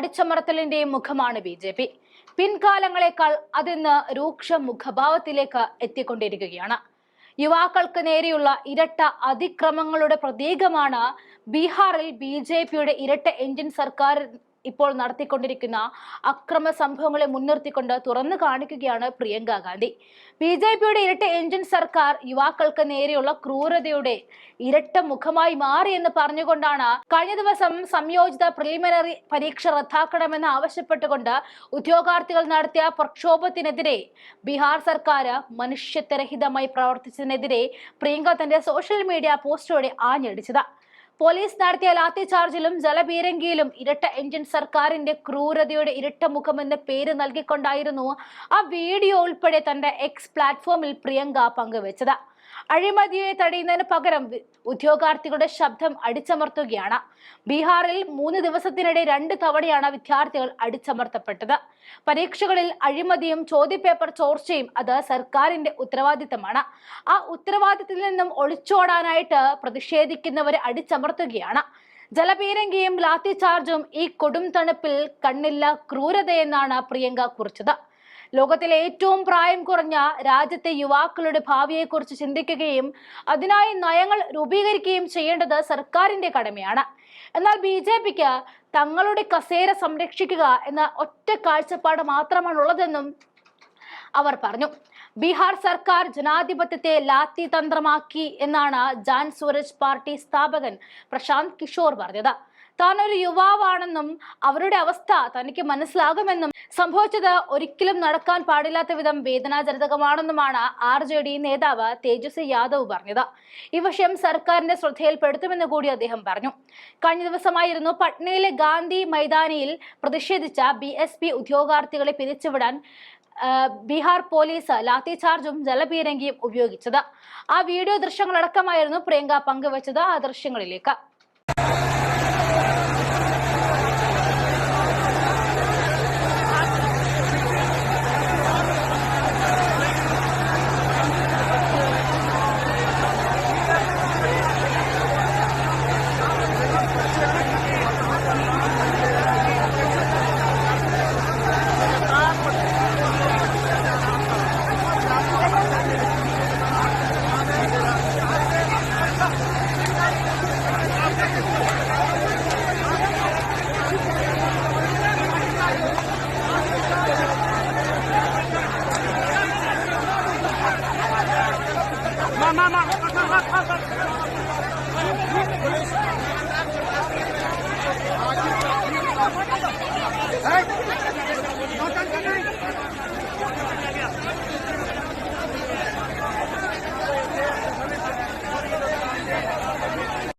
അടിച്ചമർത്തലിന്റെയും മുഖമാണ് B J P. പിൻകാലങ്ങളെക്കാൾ അതിന്ന് രൂക്ഷ മുഖഭാവത്തിലേക്ക് എത്തിക്കൊണ്ടിരിക്കുകയാണ്. യുവാക്കൾക്ക് നേരെയുള്ള ഇരട്ട അതിക്രമങ്ങളുടെ പ്രതീകമാണ് ബീഹാറിൽ ബി ജെ പിയുടെ ഇരട്ട എഞ്ചിൻ സർക്കാർ ഇപ്പോൾ നടത്തിക്കൊണ്ടിരിക്കുന്ന അക്രമ സംഭവങ്ങളെ മുൻനിർത്തിക്കൊണ്ട് തുറന്നു കാണിക്കുകയാണ് പ്രിയങ്ക ഗാന്ധി. ബി ജെ പിയുടെ ഇരട്ട എഞ്ചിൻ സർക്കാർ യുവാക്കൾക്ക് നേരെയുള്ള ക്രൂരതയുടെ ഇരട്ട മുഖമായി മാറി എന്ന് പറഞ്ഞുകൊണ്ടാണ് കഴിഞ്ഞ ദിവസം സംയോജിത പ്രിലിമിനറി പരീക്ഷ റദ്ദാക്കണമെന്ന് ആവശ്യപ്പെട്ടുകൊണ്ട് ഉദ്യോഗാർത്ഥികൾ നടത്തിയ പ്രക്ഷോഭത്തിനെതിരെ ബീഹാർ സർക്കാർ മനുഷ്യത്വരഹിതമായി പ്രവർത്തിച്ചതിനെതിരെ പ്രിയങ്ക തന്റെ സോഷ്യൽ മീഡിയ പോസ്റ്റോടെ ആഞ്ഞടിച്ചത്. പോലീസ് നടത്തിയ ലാത്തി ചാർജിലും ജലപീരങ്കിയിലും ഇരട്ട എഞ്ചിൻ സർക്കാരിന്റെ ക്രൂരതയുടെ ഇരട്ട മുഖമെന്ന് പേര് നൽകിക്കൊണ്ടായിരുന്നു ആ വീഡിയോ ഉൾപ്പെടെ തന്റെ എക്സ് പ്ലാറ്റ്ഫോമിൽ പ്രിയങ്ക പങ്കുവച്ചത്. അഴിമതിയെ തടയുന്നതിന് പകരം ഉദ്യോഗാർത്ഥികളുടെ ശബ്ദം അടിച്ചമർത്തുകയാണ്. ബീഹാറിൽ മൂന്ന് ദിവസത്തിനിടെ രണ്ട് തവണയാണ് വിദ്യാർത്ഥികൾ അടിച്ചമർത്തപ്പെട്ടത്. പരീക്ഷകളിൽ അഴിമതിയും ചോദ്യപേപ്പർ ചോർച്ചയും അത് സർക്കാരിന്റെ ഉത്തരവാദിത്തമാണ്. ആ ഉത്തരവാദിത്തത്തിൽ നിന്നും ഒളിച്ചോടാനായിട്ട് പ്രതിഷേധിക്കുന്നവരെ അടിച്ചമർത്തുകയാണ്. ജലപീരങ്കിയും ലാത്തി ചാർജും ഈ കൊടും തണുപ്പിൽ കണ്ണില്ല ക്രൂരതയെന്നാണ് പ്രിയങ്ക കുറിച്ചത്. ലോകത്തിലെ ഏറ്റവും പ്രായം കുറഞ്ഞ രാജ്യത്തെ യുവാക്കളുടെ ഭാവിയെക്കുറിച്ച് ചിന്തിക്കുകയും അതിനായി നയങ്ങൾ രൂപീകരിക്കുകയും ചെയ്യേണ്ടത് സർക്കാരിന്റെ കടമയാണ്. എന്നാൽ ബി ജെ പിക്ക് തങ്ങളുടെ കസേര സംരക്ഷിക്കുക എന്ന ഒറ്റ കാഴ്ചപ്പാട് മാത്രമാണുള്ളതെന്നും അവർ പറഞ്ഞു. ബീഹാർ സർക്കാർ ജനാധിപത്യത്തെ ലാത്തി തന്ത്രമാക്കി എന്നാണ് ജാൻ സൂരജ് പാർട്ടി സ്ഥാപകൻ പ്രശാന്ത് കിഷോർ പറഞ്ഞത്. താൻ ഒരു യുവാവാണെന്നും അവരുടെ അവസ്ഥ തനിക്ക് മനസ്സിലാകുമെന്നും സംഭവിച്ചത് ഒരിക്കലും നടക്കാൻ പാടില്ലാത്ത വിധം വേദനാജനകമാണെന്നുമാണ് ആർ ജെ ഡി നേതാവ് തേജസ്വി യാദവ് പറഞ്ഞത്. ഈ വിഷയം സർക്കാരിന്റെ ശ്രദ്ധയിൽപ്പെടുത്തുമെന്ന് കൂടി അദ്ദേഹം പറഞ്ഞു. കഴിഞ്ഞ ദിവസമായിരുന്നു പട്നയിലെ ഗാന്ധി മൈതാനിയിൽ പ്രതിഷേധിച്ച ബി എസ് പി ഉദ്യോഗാർത്ഥികളെ പിരിച്ചുവിടാൻ ബീഹാർ പോലീസ് ലാത്തി ചാർജും ജലപീരങ്കിയും ഉപയോഗിച്ചത്. ആ വീഡിയോ ദൃശ്യങ്ങളടക്കമായിരുന്നു പ്രിയങ്ക പങ്കുവച്ചത്. ആ ദൃശ്യങ്ങളിലേക്ക്. না না Hey!